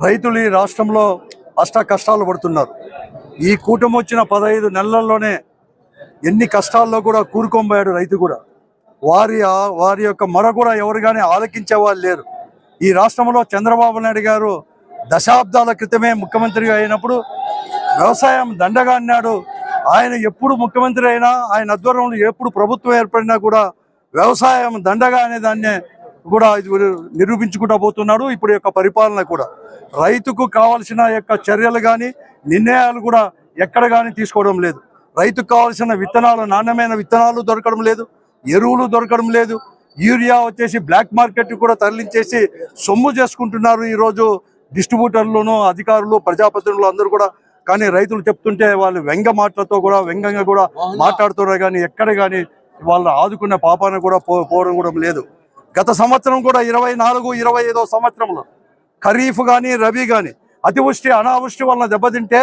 రైతులు ఈ రాష్ట్రంలో అష్ట కష్టాలు పడుతున్నారు. ఈ కూటమి వచ్చిన పదహైదు నెలల్లోనే ఎన్ని కష్టాల్లో కూడా కూరుకోబోయాడు రైతు కూడా. వారి వారి యొక్క మొర కూడా ఎవరు కానీ ఆలకించే వాళ్ళు లేరు. ఈ రాష్ట్రంలో చంద్రబాబు నాయుడు గారు దశాబ్దాల క్రితమే ముఖ్యమంత్రిగా అయినప్పుడు వ్యవసాయం దండగా అన్నాడు. ఆయన ఎప్పుడు ముఖ్యమంత్రి అయినా ఆయన ఆధ్వర్యంలో ఎప్పుడు ప్రభుత్వం ఏర్పడినా కూడా వ్యవసాయం దండగా అనే దాన్నే కూడా ఇది నిరూపించుకుంటూ పోతున్నాడు. ఇప్పుడు యొక్క పరిపాలన కూడా రైతుకు కావాల్సిన యొక్క చర్యలు కానీ నిర్ణయాలు కూడా ఎక్కడ కానీ తీసుకోవడం లేదు. రైతుకు కావాల్సిన విత్తనాలు నాణ్యమైన విత్తనాలు దొరకడం లేదు ఎరువులు దొరకడం లేదు. యూరియా వచ్చేసి బ్లాక్ మార్కెట్ కూడా తరలించేసి సొమ్ము చేసుకుంటున్నారు ఈరోజు డిస్ట్రిబ్యూటర్లను అధికారులు ప్రజాప్రతినిధులు అందరూ కూడా. కానీ రైతులు చెప్తుంటే వాళ్ళు వ్యంగ మాటలతో కూడా వ్యంగంగా కూడా మాట్లాడుతున్నారు కానీ ఎక్కడ కానీ వాళ్ళు ఆదుకున్న పాపాన కూడా పో పోవడం కూడా లేదు. గత సంవత్సరం కూడా ఇరవై నాలుగు ఇరవై ఐదో సంవత్సరంలో ఖరీఫ్ కానీ రబీ కానీ అతివృష్టి అనావృష్టి వలన దెబ్బతింటే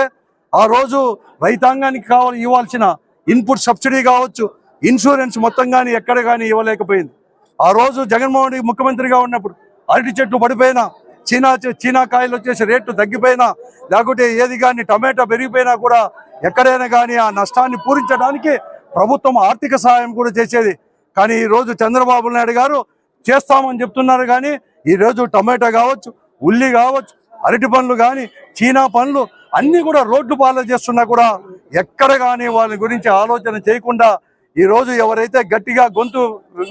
ఆ రోజు రైతాంగానికి కావాలి ఇవ్వాల్సిన ఇన్పుట్ సబ్సిడీ కావచ్చు ఇన్సూరెన్స్ మొత్తం కానీ ఎక్కడ కానీ ఇవ్వలేకపోయింది. ఆ రోజు జగన్మోహన్ రెడ్డి ముఖ్యమంత్రిగా ఉన్నప్పుడు అరటి చెట్లు పడిపోయినా చీనా చీనా కాయలు వచ్చేసి రేట్లు తగ్గిపోయినా లేకుంటే ఏది కానీ టమాటా పెరిగిపోయినా కూడా ఎక్కడైనా కానీ ఆ నష్టాన్ని పూరించడానికి ప్రభుత్వం ఆర్థిక సహాయం కూడా చేసేది. కానీ ఈ రోజు చంద్రబాబు నాయుడు గారు చేస్తామని చెప్తున్నారు కానీ ఈ రోజు టమాటా కావచ్చు ఉల్లి కావచ్చు అరటి పండ్లు కానీ చీనా పండ్లు అన్నీ కూడా రోడ్లు పాలు చేస్తున్నా కూడా ఎక్కడ కానీ వాళ్ళ గురించి ఆలోచన చేయకుండా ఈ రోజు ఎవరైతే గట్టిగా గొంతు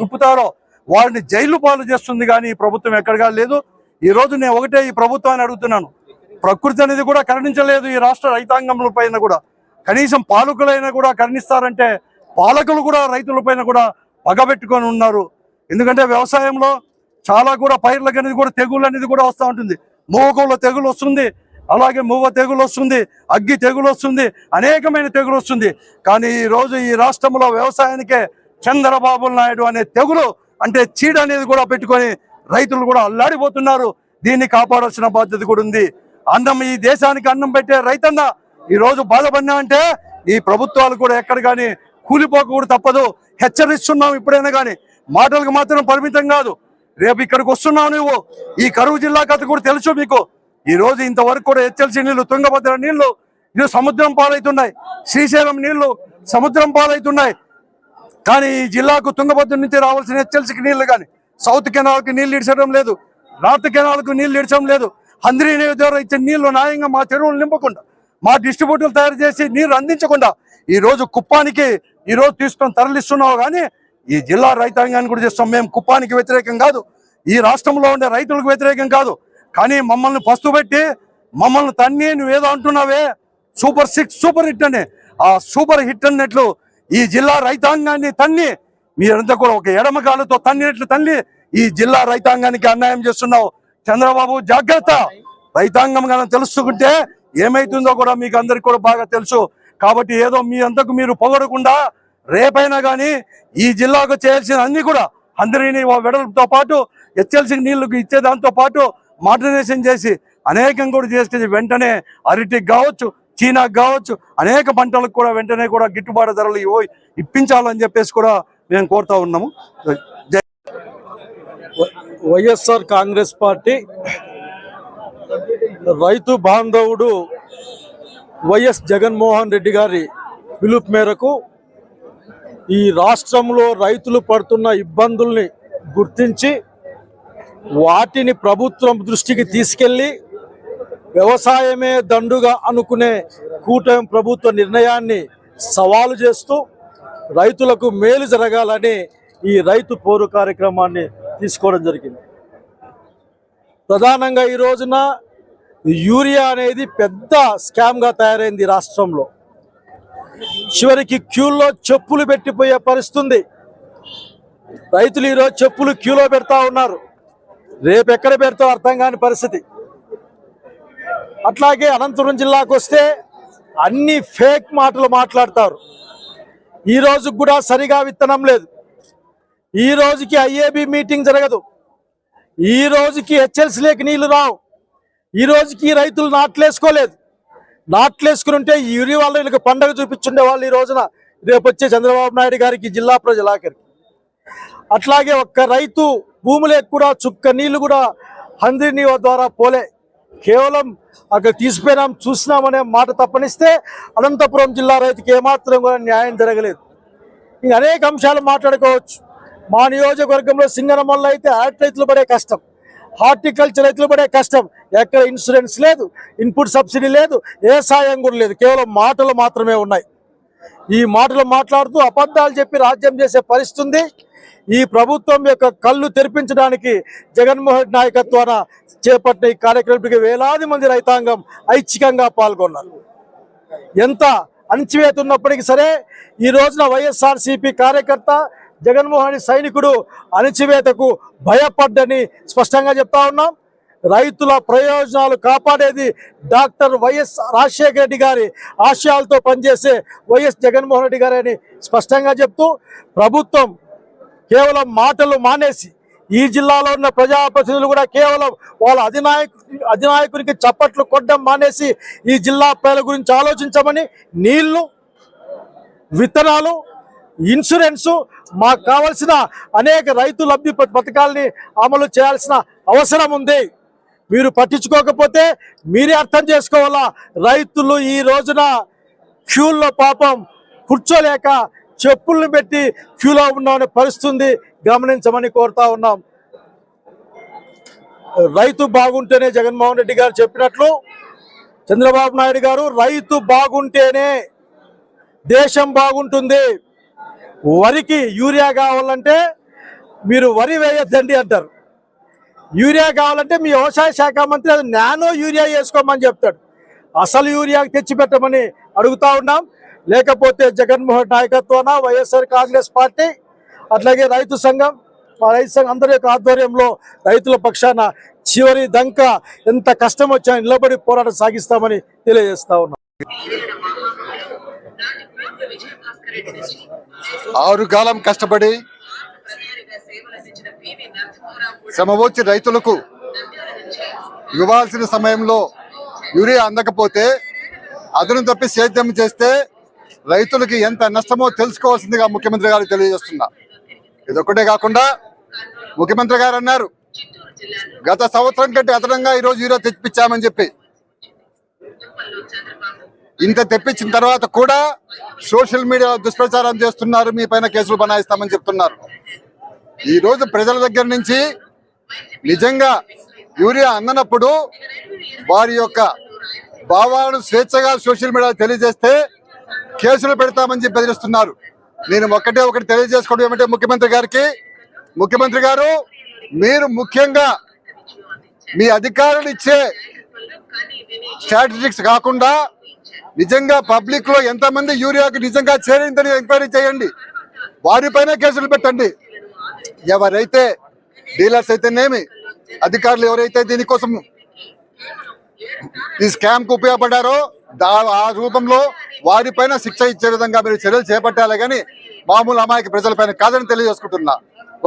విప్పుతారో వారిని జైలు పాలు చేస్తుంది కానీ ఈ ప్రభుత్వం ఎక్కడగా లేదు. ఈ రోజు నేను ఒకటే ఈ ప్రభుత్వాన్ని అడుగుతున్నాను. ప్రకృతి అనేది కూడా కరుణించలేదు ఈ రాష్ట్ర రైతాంగంలో పైన కూడా. కనీసం పాలకులైనా కూడా కరుణిస్తారంటే పాలకులు కూడా రైతుల పైన కూడా పగబెట్టుకొని ఉన్నారు. ఎందుకంటే వ్యవసాయంలో చాలా కూడా పైర్లకు అనేది కూడా తెగులు అనేది కూడా వస్తూ ఉంటుంది. మూవకంలో తెగులు వస్తుంది. అలాగే మూవ తెగులు వస్తుంది. అగ్గి తెగులు వస్తుంది. అనేకమైన తెగులు వస్తుంది. కానీ ఈ రోజు ఈ రాష్ట్రంలో వ్యవసాయానికే చంద్రబాబు నాయుడు అనే తెగులు అంటే చీడ అనేది కూడా పెట్టుకొని రైతులు కూడా అల్లాడిపోతున్నారు. దీన్ని కాపాడాల్సిన బాధ్యత కూడా ఉంది. అన్నం ఈ దేశానికి అన్నం పెట్టే రైతన్న ఈ రోజు బాధపడినా అంటే ఈ ప్రభుత్వాలు కూడా ఎక్కడ కానీ కూలిపోక కూడా తప్పదు. హెచ్చరిస్తున్నాం ఇప్పుడైనా కానీ. మాటలకు మాత్రం పరిమితం కాదు. రేపు ఇక్కడికి వస్తున్నావు నువ్వు. ఈ కరువు జిల్లా కథ కూడా తెలుసు మీకు. ఈ రోజు ఇంతవరకు కూడా హెచ్చరిసి నీళ్ళు తుంగభద్ర నీళ్ళు ఇది సముద్రం పాలవుతున్నాయి. శ్రీశైలం నీళ్ళు సముద్రం పాలవుతున్నాయి. కానీ ఈ జిల్లాకు తుంగభద్ర నుంచి రావాల్సిన హెచ్చరిసికి నీళ్ళు కానీ సౌత్ కెనాల్కి నీళ్ళు ఇడ్చడం లేదు. నార్త్ కెనాల్కు నీళ్ళు ఇడ్చడం లేదు. హంద్రీ నది ద్వారా ఇచ్చే నీళ్ళు న్యాయంగా మా చెరువులు నింపకుండా మా డిస్ట్రిబ్యూటర్లు తయారు చేసి నీరు అందించకుండా ఈ రోజు కుప్పానికి ఈరోజు తీసుకొని తరలిస్తున్నావు కానీ ఈ జిల్లా రైతాంగాన్ని కూడా చేస్తాం. మేము కుప్పానికి వ్యతిరేకం కాదు. ఈ రాష్ట్రంలో ఉండే రైతులకు వ్యతిరేకం కాదు. కానీ మమ్మల్ని పస్తు పెట్టి మమ్మల్ని తన్ని నువ్వేదో అంటున్నావే? సూపర్ సిక్స్ సూపర్ హిట్ అని. ఆ సూపర్ హిట్ అన్నట్లు ఈ జిల్లా రైతాంగాన్ని తన్ని మీరంతా కూడా ఒక ఎడమకాలతో తన్నినట్లు తల్లి ఈ జిల్లా రైతాంగానికి అన్యాయం చేస్తున్నావు. చంద్రబాబు జాగ్రత్త. రైతాంగం కానీ తెలుసుకుంటే ఏమైతుందో కూడా మీకు అందరికి కూడా బాగా తెలుసు. కాబట్టి ఏదో మీ అంతకు మీరు పొగడకుండా రేపైనా కానీ ఈ జిల్లాకు చేయాల్సిన అన్ని కూడా అందరినీ వెడల్పుతో పాటు హెచ్ఎల్సీ నీళ్ళకు ఇచ్చే దాంతో పాటు మోడర్నైజేషన్ చేసి అనేకం కూడా చేసి వెంటనే అరటికి కావచ్చు చీనాకు కావచ్చు అనేక పంటలకు కూడా వెంటనే కూడా గిట్టుబాటు ధరలు ఇవ్వ ఇప్పించాలని చెప్పేసి కూడా మేము కోరుతా ఉన్నాము. జై వైఎస్ఆర్ కాంగ్రెస్ పార్టీ రైతు బాంధవుడు వైఎస్ జగన్మోహన్ రెడ్డి గారి పిలుపు మేరకు ఈ రాష్ట్రంలో రైతులు పడుతున్న ఇబ్బందుల్ని గుర్తించి వాటిని ప్రభుత్వం దృష్టికి తీసుకెళ్ళి వ్యవసాయమే దండుగా అనుకునే కూటమి ప్రభుత్వ నిర్ణయాన్ని సవాలు చేస్తూ రైతులకు మేలు జరగాలని ఈ రైతు పోరు కార్యక్రమాన్ని తీసుకోవడం జరిగింది. ప్రధానంగా ఈ రోజున యూరియా అనేది పెద్ద స్కామ్గా తయారైంది రాష్ట్రంలో. చివరికి క్యూల్లో చెప్పులు పెట్టిపోయే పరిస్థితి ఉంది రైతులు ఈరోజు చెప్పులు క్యూలో పెడతా ఉన్నారు. రేపు ఎక్కడ పెడతావు అర్థం కాని పరిస్థితి. అట్లాగే అనంతపురం జిల్లాకు వస్తే అన్ని ఫేక్ మాటలు మాట్లాడతారు. ఈ రోజు కూడా సరిగా విత్తనం లేదు. ఈ రోజుకి ఐఏబి మీటింగ్ జరగదు. ఈ రోజుకి హెచ్ఎల్సీలోకి నీళ్ళు రావు. ఈ రోజుకి రైతులు నాట్లేసుకోలేదు. నాట్లేసుకుని ఉంటే ఈ యూరి వాళ్ళు వీళ్ళకి పండగ చూపించుండే వాళ్ళు ఈ రోజున రేపు వచ్చే చంద్రబాబు నాయుడు గారికి జిల్లా ప్రజలాఖరికి అట్లాగే ఒక్క రైతు భూములకు కూడా చుక్క నీళ్ళు కూడా హంద్రి నీవ ద్వారా పోలే. కేవలం అక్కడ తీసిపోయినాం చూసినామనే మాట తప్పనిస్తే అనంతపురం జిల్లా రైతుకి ఏమాత్రం కూడా న్యాయం జరగలేదు. ఇంకా అనేక అంశాలు మాట్లాడుకోవచ్చు. మా నియోజకవర్గంలో సింగనమల్ల అయితే అరటి రైతులు పడే కష్టం. హార్టికల్చర్ రైతులు పడే కష్టం. ఎక్కడ ఇన్సూరెన్స్ లేదు ఇన్పుట్ సబ్సిడీ లేదు ఏ సాయం కూడా లేదు. కేవలం మాటలు మాత్రమే ఉన్నాయి. ఈ మాటలు మాట్లాడుతూ అబద్ధాలు చెప్పి రాజ్యం చేసే పరిస్థితి ఈ ప్రభుత్వం యొక్క కళ్ళు తెరిపించడానికి జగన్మోహన్ నాయకత్వాన చేపట్టిన ఈ కార్యక్రమానికి వేలాది మంది రైతాంగం ఐచ్ఛికంగా పాల్గొన్నారు. ఎంత అణచివేత ఉన్నప్పటికీ సరే ఈ రోజున వైఎస్ఆర్సీపీ కార్యకర్త జగన్మోహన్ సైనికుడు అణచివేతకు భయపడ్డని స్పష్టంగా చెప్తా ఉన్నాం. రైతుల ప్రయోజనాలు కాపాడేది డాక్టర్ వైఎస్ రాజశేఖర రెడ్డి గారి ఆశయాలతో పనిచేసే వైఎస్ జగన్మోహన్ రెడ్డి గారని స్పష్టంగా చెప్తూ ప్రభుత్వం కేవలం మాటలు మానేసి ఈ జిల్లాలో ఉన్న ప్రజాప్రతినిధులు కూడా కేవలం వాళ్ళ అధినాయకు అధినాయకునికి చప్పట్లు కొట్టడం మానేసి ఈ జిల్లా ప్రజల గురించి ఆలోచించమని నీళ్ళు విత్తనాలు ఇన్సూరెన్సు మాకు కావలసిన అనేక రైతు లబ్ధి ప- పథకాలని అమలు చేయాల్సిన అవసరం ఉంది. మీరు పట్టించుకోకపోతే మీరే అర్థం చేసుకోవాలా? రైతులు ఈ రోజున క్యూల్లో పాపం కూర్చోలేక చెప్పులను పెట్టి క్యూలో ఉన్న పరిస్థితుంది గమనించమని కోరుతా ఉన్నాం. రైతు బాగుంటేనే జగన్మోహన్ రెడ్డి గారు చెప్పినట్లు చంద్రబాబు నాయుడు గారు రైతు బాగుంటేనే దేశం బాగుంటుంది. వరికి యూరియా కావాలంటే మీరు వరి వేయొద్దండి అంటారు. యూరియా కావాలంటే మీ వ్యవసాయ శాఖ మంత్రి అది నానో యూరియా వేసుకోమని చెప్తాడు. అసలు యూరియా తెచ్చిపెట్టమని అడుగుతా ఉన్నాం. లేకపోతే జగన్మోహన్ నాయకత్వాన వైఎస్ఆర్ కాంగ్రెస్ పార్టీ అట్లాగే రైతు సంఘం మా రైతు సంఘం అందరి యొక్క ఆధ్వర్యంలో రైతుల పక్షాన చివరి దంక ఎంత కష్టం వచ్చినా నిలబడి పోరాటం సాగిస్తామని తెలియజేస్తా ఉన్నాం. ఆరు కాలం కష్టపడి శ్రమవచ్చి రైతులకు ఇవ్వాల్సిన సమయంలో యూరియా అందకపోతే అదను తప్పి సేద్యం చేస్తే రైతులకి ఎంత నష్టమో తెలుసుకోవాల్సిందిగా ముఖ్యమంత్రి గారు తెలియజేస్తున్నా. ఇదొక్కటే కాకుండా ముఖ్యమంత్రి గారు అన్నారు గత సంవత్సరం కంటే అదనంగా ఈరోజు యూరియా తెప్పించామని చెప్పి. ఇంత తెప్పించిన తర్వాత కూడా సోషల్ మీడియా దుష్ప్రచారం చేస్తున్నారు మీ పైన కేసులు బనాయిస్తామని చెప్తున్నారు. ఈ రోజు ప్రజల దగ్గర నుంచి నిజంగా యూరియా అందనప్పుడు వారి యొక్క భావాలను స్వేచ్ఛగా సోషల్ మీడియా తెలియజేస్తే కేసులు పెడతామని చెప్పి బెదిరిస్తున్నారు. నేను ఒక్కటే ఒకటి తెలియజేసుకోవడం ఏమంటే ముఖ్యమంత్రి గారికి ముఖ్యమంత్రి గారు మీరు ముఖ్యంగా మీ అధికారులు ఇచ్చే స్ట్రాటజిక్స్ కాకుండా నిజంగా పబ్లిక్లో ఎంతమంది యూరియాకి నిజంగా చేరిందని ఎంక్వైరీ చేయండి. వారిపైన కేసులు పెట్టండి. ఎవరైతే డీలర్స్ అయితేనేమి అధికారులు ఎవరైతే దీనికోసం ఈ స్కామ్కు ఉపయోగపడ్డారో దా ఆ రూపంలో వారిపైన శిక్ష ఇచ్చే విధంగా మీరు చర్యలు చేపట్టాలి కానీ మామూలు అమాయక ప్రజలపైన కాదని తెలియజేసుకుంటున్నా.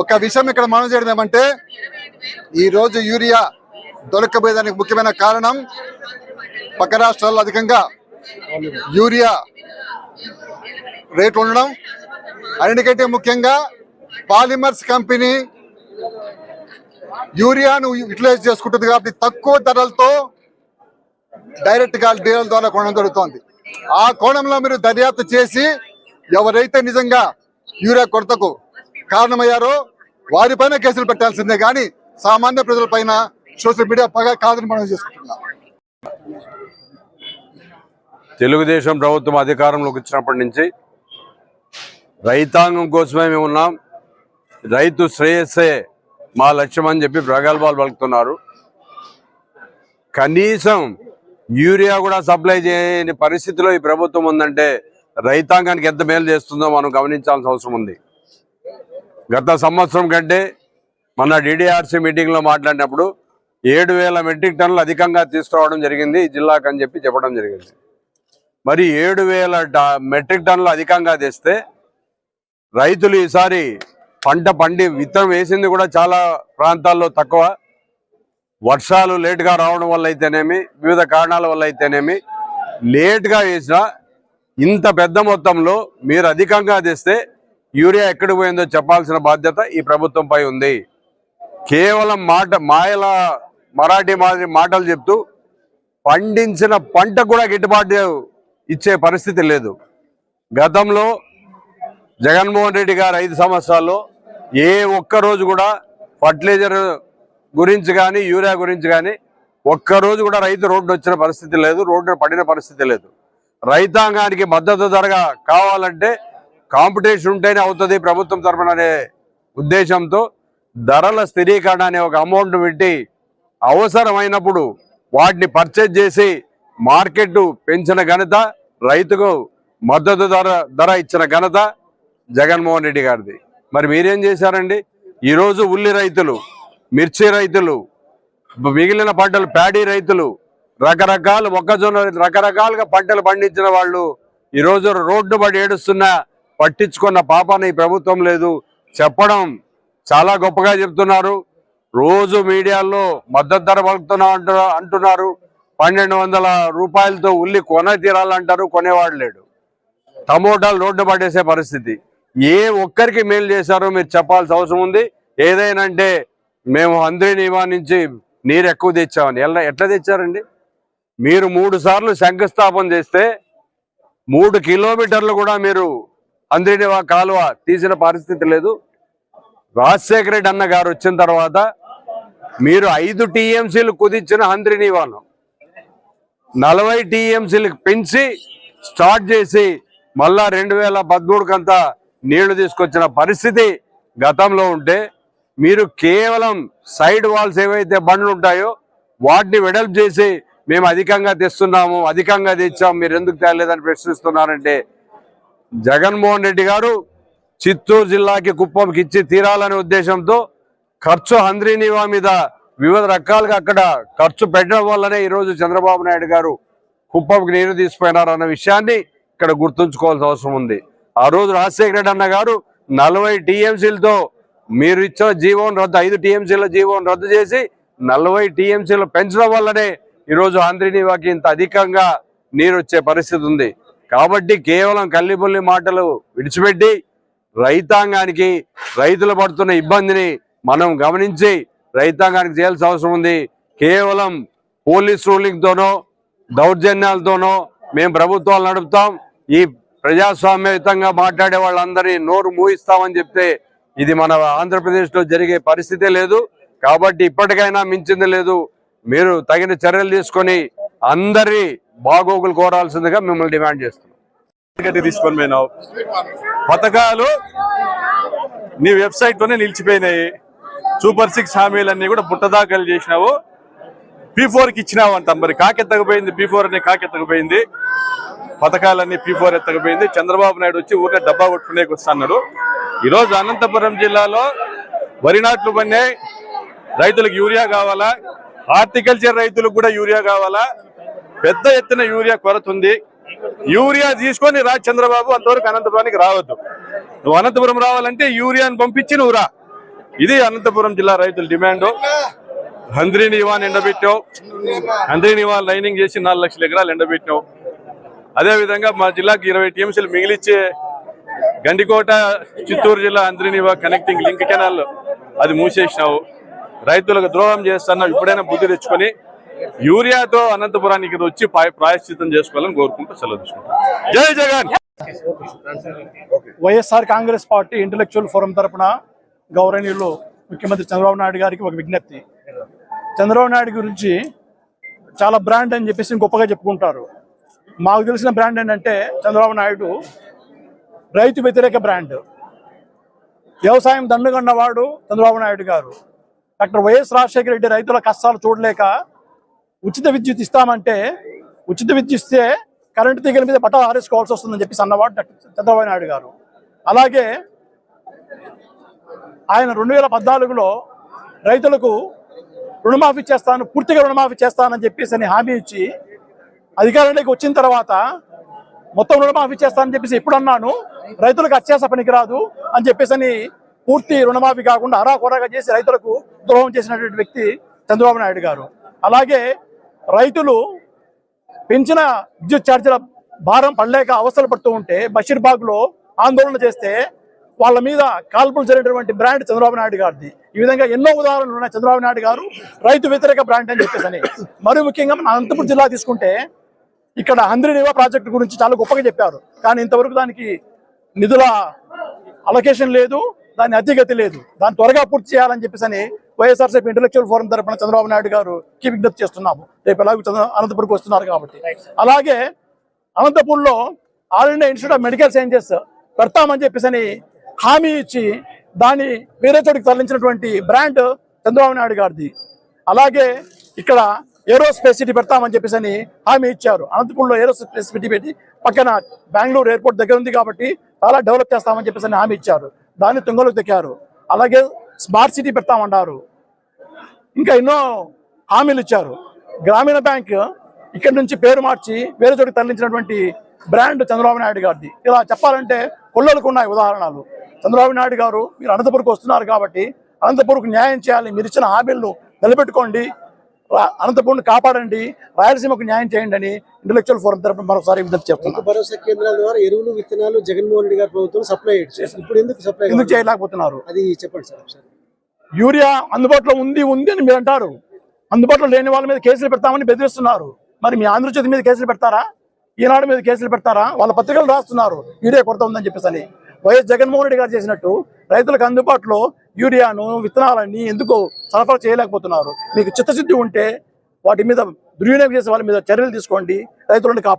ఒక విషయం ఇక్కడ మనం చేయడం ఏమంటే ఈరోజు యూరియా దొరకబోయేదానికి ముఖ్యమైన కారణం పక్క రాష్ట్రాల్లో అధికంగా యూరియా రేట్లు ఉండడం. అన్నిటికంటే ముఖ్యంగా పాలిమర్స్ కంపెనీ యూరియాను యూటిలైజ్ చేసుకుంటుంది కాబట్టి తక్కువ ధరలతో డైరెక్ట్గా డీలర్ ద్వారా కొనడం జరుగుతోంది. ఆ కోణంలో మీరు దర్యాప్తు చేసి ఎవరైతే నిజంగా యూరియా కొరతకు కారణమయ్యారో వారిపైన కేసులు పెట్టాల్సిందే. కానీ సామాన్య ప్రజలపైన సోషల్ మీడియా పగ కాదని మనం చేసుకుంటున్నాం. తెలుగుదేశం ప్రభుత్వం అధికారంలోకి వచ్చినప్పటి నుంచి రైతాంగం కోసమే మేము ఉన్నాం. రైతు శ్రేయస్సే మా లక్ష్యం అని చెప్పి ప్రగల్భాలు పలుకుతున్నారు. కనీసం యూరియా కూడా సప్లై చేయని పరిస్థితిలో ఈ ప్రభుత్వం ఉందంటే రైతాంగానికి ఎంత మేలు చేస్తుందో మనం గమనించాల్సిన అవసరం ఉంది. గత సంవత్సరం కంటే మన డిడిఆర్సీ మీటింగ్లో మాట్లాడినప్పుడు ఏడు వేల మెట్రిక్ టన్నులు అధికంగా తీసుకురావడం జరిగింది జిల్లాకు అని చెప్పి చెప్పడం జరిగింది. మరి ఏడు వేల మెట్రిక్ టన్నులు అధికంగా తెస్తే రైతులు ఈసారి పంట పండి విత్తనం వేసింది కూడా చాలా ప్రాంతాల్లో తక్కువ. వర్షాలు లేటుగా రావడం వల్ల అయితేనేమి వివిధ కారణాల వల్ల అయితేనేమి లేటుగా వేసినా ఇంత పెద్ద మొత్తంలో మీరు అధికంగా తెస్తే యూరియా ఎక్కడికి పోయిందో చెప్పాల్సిన బాధ్యత ఈ ప్రభుత్వంపై ఉంది. కేవలం మాట మాయల మరాఠీ మాదిరి మాటలు చెప్తూ పండించిన పంట కూడా గిట్టుబాటు ఇచ్చే పరిస్థితి లేదు. గతంలో జగన్మోహన్ రెడ్డి గారు ఐదు సంవత్సరాల్లో ఏ ఒక్క రోజు కూడా ఫర్టిలైజర్ గురించి కానీ యూరియా గురించి కానీ ఒక్క రోజు కూడా రైతు రోడ్డు వచ్చిన పరిస్థితి లేదు రోడ్డు పడిన పరిస్థితి లేదు. రైతాంగానికి మద్దతు ధరగా కావాలంటే కాంపిటీషన్ ఉంటేనే అవుతుంది ప్రభుత్వం తరఫున అనే ఉద్దేశంతో ధరల స్థిరీకరణ అనే ఒక అమౌంట్ పెట్టి అవసరమైనప్పుడు వాటిని పర్చేజ్ చేసి మార్కెట్ పెంచిన ఘనత రైతుకు మద్దతు ధర ధర ఇచ్చిన ఘనత జగన్మోహన్ రెడ్డి గారిది. మరి మీరేం చేశారండి? ఈరోజు ఉల్లి రైతులు మిర్చి రైతులు మిగిలిన పంటలు ప్యాడీ రైతులు రకరకాల మొక్కజొన్న రకరకాలుగా పంటలు పండించిన వాళ్ళు ఈరోజు రోడ్డు పడి ఏడుస్తున్నా పట్టించుకున్న పాపాన్ని ఈ ప్రభుత్వం లేదు. చెప్పడం చాలా గొప్పగా చెప్తున్నారు. రోజు మీడియాలో మద్దతు ధర పలుకుతున్నా అంటున్నారు. పన్నెండు వందల రూపాయలతో ఉల్లి కొన తీరాలంటారు కొనేవాడు లేడు. టమోటాలు రోడ్డు పడేసే పరిస్థితి. ఏ ఒక్కరికి మేలు చేశారో మీరు చెప్పాల్సిన అవసరం ఉంది. ఏదైనా అంటే మేము అందరి నివా నుంచి నీరు ఎక్కువ తెచ్చామని. ఎలా ఎట్లా తెచ్చారండి? మీరు మూడు సార్లు శంకుస్థాపన చేస్తే మూడు కిలోమీటర్లు కూడా మీరు హంద్రీనివా కాలువ తీసిన పరిస్థితి లేదు. రాజశేఖర రెడ్డి అన్న గారు వచ్చిన తర్వాత మీరు ఐదు టీఎంసీలు కుదించిన హంద్రీనివాను నలభై టీఎంసీలకు పెంచి స్టార్ట్ చేసి మళ్ళా రెండు వేల పదమూడుకంతా నీళ్ళు తీసుకొచ్చిన పరిస్థితి గతంలో ఉంటే మీరు కేవలం సైడ్ వాల్స్ ఏవైతే బండ్లు ఉంటాయో వాటిని వెడల్పు చేసి మేము అధికంగా తెస్తున్నాము అధికంగా తెచ్చాము మీరు ఎందుకు తేలేదని ప్రశ్నిస్తున్నారంటే జగన్మోహన్ రెడ్డి గారు చిత్తూరు జిల్లాకి కుప్పంకి ఇచ్చి తీరాలనే ఉద్దేశంతో ఖర్చు హంద్రీనివా మీద వివిధ రకాలుగా అక్కడ ఖర్చు పెట్టడం వల్లనే ఈరోజు చంద్రబాబు నాయుడు గారు కుప్పంకి నీరు తీసిపోయినారు అన్న విషయాన్ని ఇక్కడ గుర్తుంచుకోవాల్సిన అవసరం ఉంది. ఆ రోజు రాజశేఖర రెడ్డి అన్న గారు నలభై టీఎంసీలతో మీరు ఇచ్చిన జీవోను రద్దు ఐదు టీఎంసీల జీవోను రద్దు చేసి నలభై టీఎంసీలు పెంచడం వల్లనే ఈరోజు ఆంధ్రనీవాకి ఇంత అధికంగా నీరు వచ్చే పరిస్థితి ఉంది. కాబట్టి కేవలం కల్లిబుల్లి మాటలు విడిచిపెట్టి రైతాంగానికి రైతులు పడుతున్న ఇబ్బందిని మనం గమనించి రైతాంగానికి చేయాల్సిన అవసరం ఉంది. కేవలం పోలీస్ రూలింగ్తోనో దౌర్జన్యాలతోనో మేము ప్రభుత్వాలు నడుపుతాం. ఈ ప్రజాస్వామ్యయుతంగా మాట్లాడే వాళ్ళందరినీ నోరు మూయిస్తామని చెప్తే ఇది మన ఆంధ్రప్రదేశ్లో జరిగే పరిస్థితే లేదు. కాబట్టి ఇప్పటికైనా మించింది లేదు. మీరు తగిన చర్యలు తీసుకొని అందరి బాగోగులు కోరాల్సిందిగా మిమ్మల్ని డిమాండ్ చేస్తున్నాం. తీసుకొని పోయినావు? పథకాలు నీ వెబ్సైట్లోనే నిలిచిపోయినాయి. సూపర్ సిక్స్ హామీలన్నీ కూడా పుట్టదాఖలు చేసినావు. పీ ఫోర్కి ఇచ్చినావు అంట మరి. కాకెత్తకపోయింది పీ ఫోర్ అనే కాకెత్తకపోయింది. పథకాలన్నీ పీ ఫోర్ ఎత్తకపోయింది. చంద్రబాబు నాయుడు వచ్చి ఊరికే డబ్బా కొట్టుకునేకి వస్తున్నాడు ఈరోజు అనంతపురం జిల్లాలో వరి నాట్లు పన్నాయి రైతులకు యూరియా కావాలా? హార్టికల్చర్ రైతులకు కూడా యూరియా కావాలా? పెద్ద ఎత్తున యూరియా కొరత ఉంది. యూరియా తీసుకొని రా చంద్రబాబు అంతవరకు అనంతపురానికి రావద్దు. నువ్వు అనంతపురం రావాలంటే యూరియాని పంపించి నువ్వు రా. ఇది అనంతపురం జిల్లా రైతుల డిమాండ్. హంద్రీని ఇవాన్ ఎండబెట్టావు హంద్రీని ఇవాన్ లైనింగ్ చేసి నాలుగు లక్షల ఎకరాలు ఎండబెట్టినావు అదేవిధంగా మా జిల్లాకి ఇరవై టీఎంసీలు మిగిలిచ్చే గండికోట చిత్తూరు జిల్లా అంద్రినివా కనెక్టింగ్ లింక్ కెనాల్ అది మూసేసినావు. రైతులకు ద్రోహం చేస్తున్నావు. ఇప్పుడైనా బుద్ధి తెచ్చుకొని యూరియాతో అనంతపురానికి వచ్చి ప్రాయశ్చితం చేసుకోవాలని కోరుకుంటూ సెలవు తీసుకుంటాం జై Jagan! YSR Congress party intellectual forum తరపున గౌరవనీయులు ముఖ్యమంత్రి చంద్రబాబు నాయుడు గారికి ఒక విజ్ఞప్తి. చంద్రబాబు నాయుడు గురించి చాలా బ్రాండ్ అని చెప్పేసి గొప్పగా చెప్పుకుంటారు. మాకు తెలిసిన బ్రాండ్ ఏంటంటే చంద్రబాబు నాయుడు రైతు వ్యతిరేక బ్రాండ్. వ్యవసాయం దండుగన్నవాడు చంద్రబాబు నాయుడు గారు. డాక్టర్ వైఎస్ రాజశేఖర రెడ్డి రైతుల కష్టాలు చూడలేక ఉచిత విద్యుత్ ఇస్తామంటే ఉచిత విద్యుత్ ఇస్తే కరెంటు తీగల మీద బట్ట ఆరేసుకోవాల్సి వస్తుందని చెప్పేసి అన్నవాడు డాక్టర్ చంద్రబాబు నాయుడు గారు. అలాగే ఆయన రెండు వేల పద్నాలుగులో రైతులకు రుణమాఫీ చేస్తాను పూర్తిగా రుణమాఫీ చేస్తానని చెప్పేసి అని హామీ ఇచ్చి అధికారంలోకి వచ్చిన తర్వాత మొత్తం రుణమాఫీ చేస్తానని చెప్పేసి ఎప్పుడు అన్నాను రైతులకు అత్యాస పనికిరాదు అని చెప్పేసి అని పూర్తి రుణమాఫీ కాకుండా అరాకొరాగా చేసి రైతులకు ద్రోహం చేసినటువంటి వ్యక్తి చంద్రబాబు నాయుడు గారు. అలాగే రైతులు పెంచిన విద్యుత్ ఛార్జీల భారం పడలేక అవసరం పడుతూ ఉంటే బషీర్బాగ్లో ఆందోళన చేస్తే వాళ్ళ మీద కాల్పులు జరిగినటువంటి బ్రాండ్ చంద్రబాబు నాయుడు గారిది. ఈ విధంగా ఎన్నో ఉదాహరణలు ఉన్నాయి చంద్రబాబు నాయుడు గారు. రైతు వ్యతిరేక బ్రాండ్ అని చెప్పేసి అని. మరి ముఖ్యంగా మన అనంతపురం జిల్లా తీసుకుంటే ఇక్కడ హంద్రినివా ప్రాజెక్టు గురించి చాలా గొప్పగా చెప్పారు. కానీ ఇంతవరకు దానికి నిధుల అలొకేషన్ లేదు దాని అతిగతి లేదు. దాన్ని త్వరగా పూర్తి చేయాలని చెప్పేసి అని వైఎస్ఆర్సీపీ ఇంటలెక్చువల్ ఫోరం తరపున చంద్రబాబు నాయుడు గారు కి విజ్ఞప్తి చేస్తున్నాము. రేపు ఎలాగో చంద్ర- అనంతపురంకి వస్తున్నారు కాబట్టి. అలాగే అనంతపూర్లో All India Institute of Medical Sciences పెడతామని చెప్పేసి అని హామీ ఇచ్చి దాన్ని వేరే చోటికి తరలించినటువంటి బ్రాండ్ చంద్రబాబు నాయుడు గారిది. అలాగే ఇక్కడ ఏరోస్పేస్ సిటీ పెడతామని చెప్పేసి అని హామీ ఇచ్చారు. అనంతపూర్లో ఏరోస్పేస్ సిటీ పెట్టి పక్కన బెంగళూరు ఎయిర్పోర్ట్ దగ్గర ఉంది కాబట్టి చాలా డెవలప్ చేస్తామని చెప్పేసి అని హామీ ఇచ్చారు. దాన్ని తుంగలు తెక్కారు అలాగే స్మార్ట్ సిటీ పెడతామన్నారు. ఇంకా ఎన్నో హామీలు ఇచ్చారు. గ్రామీణ బ్యాంక్ ఇక్కడ నుంచి పేరు మార్చి వేరే చోటికి తరలించినటువంటి బ్రాండ్ చంద్రబాబు నాయుడు గారిది. ఇలా చెప్పాలంటే కొల్లలకు ఉన్నాయి ఉదాహరణలు. చంద్రబాబు నాయుడు గారు మీరు అనంతపురంకి వస్తున్నారు కాబట్టి అనంతపురంకు న్యాయం చేయాలి. మీరు ఇచ్చిన హామీలను నిలబెట్టుకోండి. అనంతపురం కాపాడండి. రాయలసీమకు న్యాయం చేయండి అని ఇంటలెక్చువల్ ఫోరం తరపున మరొకసారి విజ్ఞప్తి రైతు చెప్తున్నాను భరోసా కేంద్రాల ద్వారా ఎరువులు విత్తనాలు జగన్మోహన్ రెడ్డి గారి ప్రభుత్వం సప్లై ఇప్పుడు ఎందుకు సప్లై ఎందుకు? చేయలేకపోతున్నారు? అది చెప్పండి సార్ యూరియా అందుబాటులో ఉంది ఉంది అని మీరు అంటారు. అందుబాటులో లేని వాళ్ళ మీద కేసులు పెడతామని బెదిరిస్తున్నారు. మరి మీ ఆంధ్రజ్యోతి మీద కేసులు పెడతారా? ఈనాడు మీద కేసులు పెడతారా? వాళ్ళ పత్రికలు రాస్తున్నారు. యూరియా కొరత ఉందని చెప్పేసి వైఎస్ జగన్మోహన్ రెడ్డి గారు చేసినట్టు రైతులకు అందుబాటులో యూరియాను విత్తనాలన్నీ ఎందుకు సరఫరా చేయలేకపోతున్నారు. మీకు చిత్తశుద్ధి ఉంటే వాటి మీద దుర్వినియోగం చేసే వాళ్ళ మీద చర్యలు తీసుకోండి. రైతులను